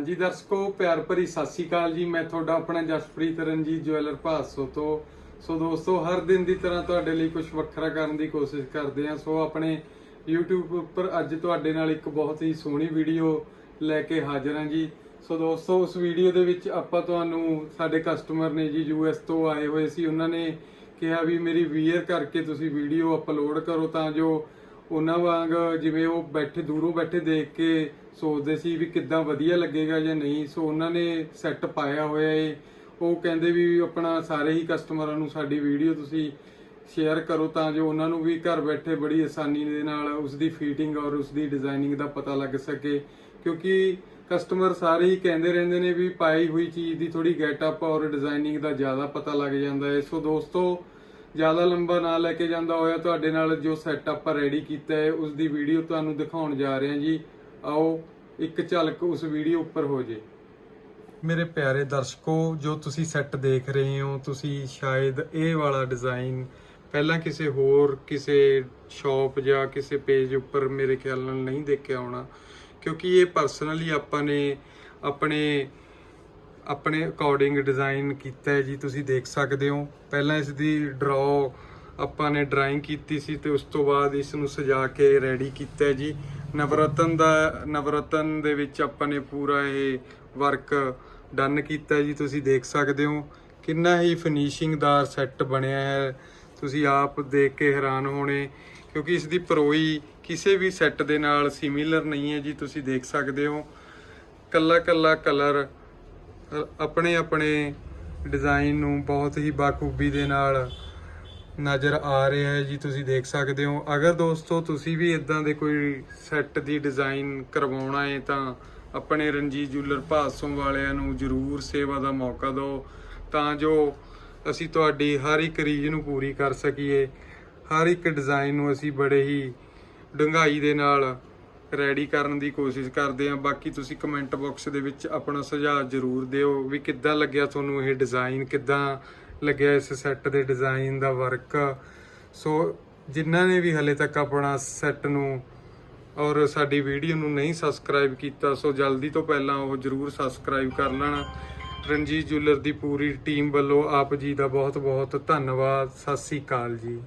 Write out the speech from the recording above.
ਹਾਂਜੀ ਦਰਸ਼ਕੋ, ਪਿਆਰ ਭਰੀ ਸਤਿ ਸ਼੍ਰੀ ਅਕਾਲ ਜੀ। ਮੈਂ ਤੁਹਾਡਾ ਆਪਣਾ ਜਸਪ੍ਰੀਤ ਰਣਜੀਤ, ਜੁਐਲਰ ਭਾਸੋ ਤੋਂ। ਸੋ ਦੋਸਤੋ, ਹਰ ਦਿਨ ਦੀ ਤਰ੍ਹਾਂ ਤੁਹਾਡੇ ਲਈ ਕੁਝ ਵੱਖਰਾ ਕਰਨ ਦੀ ਕੋਸ਼ਿਸ਼ ਕਰਦੇ ਹਾਂ। ਸੋ ਆਪਣੇ YouTube ਉੱਪਰ ਅੱਜ ਤੁਹਾਡੇ ਨਾਲ ਇੱਕ ਬਹੁਤ ਹੀ ਸੋਹਣੀ ਵੀਡੀਓ ਲੈ ਕੇ ਹਾਜ਼ਰ ਹਾਂ ਜੀ। ਸੋ ਦੋਸਤੋ, ਉਸ ਵੀਡੀਓ ਦੇ ਵਿੱਚ ਆਪਾਂ ਤੁਹਾਨੂੰ, ਸਾਡੇ ਕਸਟਮਰ ਨੇ ਜੀ US ਤੋਂ ਆਏ ਹੋਏ ਸੀ। ਉਹਨਾਂ ਨੇ ਕਿਹਾ ਵੀ ਮੇਰੀ ਵੀਅਰ ਕਰਕੇ ਤੁਸੀਂ ਵੀਡੀਓ ਅਪਲੋਡ ਕਰੋ ਤਾਂ ਜੋ ਉਹਨਾਂ ਵਾਂਗ ਜਿਵੇਂ ਉਹ ਬੈਠੇ, ਦੂਰੋਂ ਬੈਠੇ ਦੇਖ ਕੇ ਸੋਚਦੇ ਸੀ ਵੀ ਕਿੱਦਾਂ ਵਧੀਆ ਲੱਗੇਗਾ ਜਾਂ ਨਹੀਂ। ਸੋ ਉਹਨਾਂ ਨੇ ਸੈੱਟ ਪਾਇਆ ਹੋਇਆ ਏ। ਉਹ ਕਹਿੰਦੇ ਵੀ ਆਪਣਾ ਸਾਰੇ ਹੀ ਕਸਟਮਰਾਂ ਨੂੰ ਸਾਡੀ ਵੀਡੀਓ ਤੁਸੀਂ ਸ਼ੇਅਰ ਕਰੋ ਤਾਂ ਜੋ ਉਹਨਾਂ ਨੂੰ ਵੀ ਘਰ ਬੈਠੇ ਬੜੀ ਆਸਾਨੀ ਦੇ ਨਾਲ ਉਸ ਦੀ ਫਿਟਿੰਗ ਔਰ ਉਸ ਦੀ ਡਿਜ਼ਾਈਨਿੰਗ ਦਾ ਪਤਾ ਲੱਗ ਸਕੇ। ਕਿਉਂਕਿ ਕਸਟਮਰ ਸਾਰੇ ਹੀ ਕਹਿੰਦੇ ਰਹਿੰਦੇ ਨੇ ਵੀ ਪਾਈ ਹੋਈ ਚੀਜ਼ ਦੀ ਥੋੜੀ ਗੈਟਅਪ ਔਰ ਡਿਜ਼ਾਈਨਿੰਗ ਦਾ ਜ਼ਿਆਦਾ ਪਤਾ ਲੱਗ ਜਾਂਦਾ ਹੈ ਸੋ ਦੋਸਤੋ ਜ਼ਿਆਦਾ ਲੰਬਾ ਨਾ ਲੈ ਕੇ ਜਾਂਦਾ ਹੋਇਆ ਤੁਹਾਡੇ ਨਾਲ ਜੋ ਸੈੱਟ ਆਪਾਂ ਰੈਡੀ ਕੀਤਾ ਹੈ ਉਸ ਦੀ ਵੀਡੀਓ ਤੁਹਾਨੂੰ ਦਿਖਾਉਣ ਜਾ ਰਹੇ ਹਾਂ ਜੀ। ਆਓ, ਇੱਕ ਝਲਕ ਉਸ ਵੀਡੀਓ ਉੱਪਰ ਹੋ ਜੇ। ਮੇਰੇ ਪਿਆਰੇ ਦਰਸ਼ਕੋ, ਜੋ ਤੁਸੀਂ ਸੈੱਟ ਦੇਖ ਰਹੇ ਹੋ, ਤੁਸੀਂ ਸ਼ਾਇਦ ਇਹ ਵਾਲਾ ਡਿਜ਼ਾਈਨ ਪਹਿਲਾਂ ਕਿਸੇ ਹੋਰ, ਕਿਸੇ ਸ਼ਾਪ ਜਾਂ ਕਿਸੇ ਪੇਜ ਉੱਪਰ ਮੇਰੇ ਖਿਆਲ ਨਾਲ ਨਹੀਂ ਦੇਖਿਆ ਹੋਣਾ, ਕਿਉਂਕਿ ਇਹ ਪਰਸਨਲੀ ਆਪਾਂ ਨੇ ਆਪਣੇ ਆਪਣੇ ਅਕੋਰਡਿੰਗ ਡਿਜ਼ਾਈਨ ਕੀਤਾ ਹੈ ਜੀ, ਤੁਸੀਂ ਦੇਖ ਸਕਦੇ ਹੋ। ਪਹਿਲਾਂ ਇਸ ਦੀ ਡਰਾਅ ਆਪਾਂ ਨੇ ਡਰਾਇੰਗ ਕੀਤੀ ਸੀ ਤੇ ਉਸ ਤੋਂ ਬਾਅਦ ਇਸ ਨੂੰ ਸਜਾ ਕੇ ਰੈਡੀ ਕੀਤਾ ਹੈ ਜੀ। ਨਵਰਤਨ ਦਾ, ਨਵਰਤਨ ਦੇ ਵਿੱਚ ਆਪਾਂ ਨੇ ਪੂਰਾ ਇਹ ਵਰਕ ਡਨ ਕੀਤਾ ਜੀ, ਤੁਸੀਂ ਦੇਖ ਸਕਦੇ ਹੋ। ਕਿੰਨਾ ਹੀ ਫਿਨਿਸ਼ਿੰਗਦਾਰ ਸੈੱਟ ਬਣਿਆ ਹੈ। ਤੁਸੀਂ ਆਪ ਦੇਖ ਕੇ ਹੈਰਾਨ ਹੋਣੇ, ਕਿਉਂਕਿ ਇਸ ਦੀ ਪਰੋਈ ਕਿਸੇ ਵੀ ਸੈੱਟ ਦੇ ਨਾਲ ਸਿਮਿਲਰ ਨਹੀਂ ਹੈ ਜੀ, ਤੁਸੀਂ ਦੇਖ ਸਕਦੇ ਹੋ। ਕੱਲਾ ਕੱਲਾ ਕਲਰ ਆਪਣੇ ਆਪਣੇ ਡਿਜ਼ਾਈਨ ਨੂੰ ਬਹੁਤ ਹੀ ਬਾਖੂਬੀ ਦੇ ਨਾਲ ਨਜ਼ਰ ਆ ਰਿਹਾ ਹੈ ਜੀ, ਤੁਸੀਂ ਦੇਖ ਸਕਦੇ ਹੋ। ਅਗਰ ਦੋਸਤੋ, ਤੁਸੀਂ ਵੀ ਇਦਾਂ ਦੇ ਕੋਈ ਸੈੱਟ ਦੀ ਡਿਜ਼ਾਈਨ ਕਰਵਾਉਣਾ ਹੈ, ਤਾਂ ਆਪਣੇ ਰਣਜੀਤ ਜੁਲਰ ਭਾਸੋਂ ਵਾਲਿਆਂ ਨੂੰ ਜਰੂਰ ਸੇਵਾ ਦਾ ਮੌਕਾ ਦਿਓ। ਤਾਂ ਜੋ ਅਸੀਂ ਤੁਹਾਡੀ ਹਰ ਇੱਕ ਰੀਝ ਨੂੰ ਪੂਰੀ ਕਰ ਸਕੀਏ। ਹਰ ਇੱਕ ਡਿਜ਼ਾਈਨ ਨੂੰ ਅਸੀਂ ਬੜੇ ਹੀ ਡੂੰਘਾਈ ਦੇ ਨਾਲ ਰੈਡੀ ਕਰਨ ਦੀ ਕੋਸ਼ਿਸ਼ ਕਰਦੇ ਹਾਂ। ਬਾਕੀ ਤੁਸੀਂ ਕਮੈਂਟ ਬਾਕਸ ਦੇ ਵਿੱਚ ਆਪਣਾ ਸੁਝਾਅ ਜ਼ਰੂਰ ਦਿਓ ਵੀ ਕਿੱਦਾਂ ਲੱਗਿਆ ਤੁਹਾਨੂੰ ਇਹ ਡਿਜ਼ਾਈਨ ਕਿੱਦਾਂ ਲੱਗਿਆ ਇਸ ਸੈੱਟ ਦੇ ਡਿਜ਼ਾਈਨ ਦਾ ਵਰਕ ਸੋ ਜਿਨ੍ਹਾਂ ਨੇ ਵੀ ਹਲੇ ਤੱਕ ਆਪਣਾ ਸੈੱਟ ਨੂੰ ਔਰ ਸਾਡੀ ਵੀਡੀਓ ਨੂੰ ਨਹੀਂ ਸਬਸਕ੍ਰਾਈਬ ਕੀਤਾ ਸੋ ਜਲਦੀ ਤੋਂ ਪਹਿਲਾਂ ਉਹ ਜਰੂਰ ਸਬਸਕ੍ਰਾਈਬ ਕਰ ਲੈਣਾ। ਰਣਜੀਤ ਜੁਲਰ ਦੀ ਪੂਰੀ ਟੀਮ ਵੱਲੋਂ ਆਪ ਜੀ ਦਾ ਬਹੁਤ ਬਹੁਤ ਧੰਨਵਾਦ। ਸਤਿ ਸ੍ਰੀ ਅਕਾਲ ਜੀ।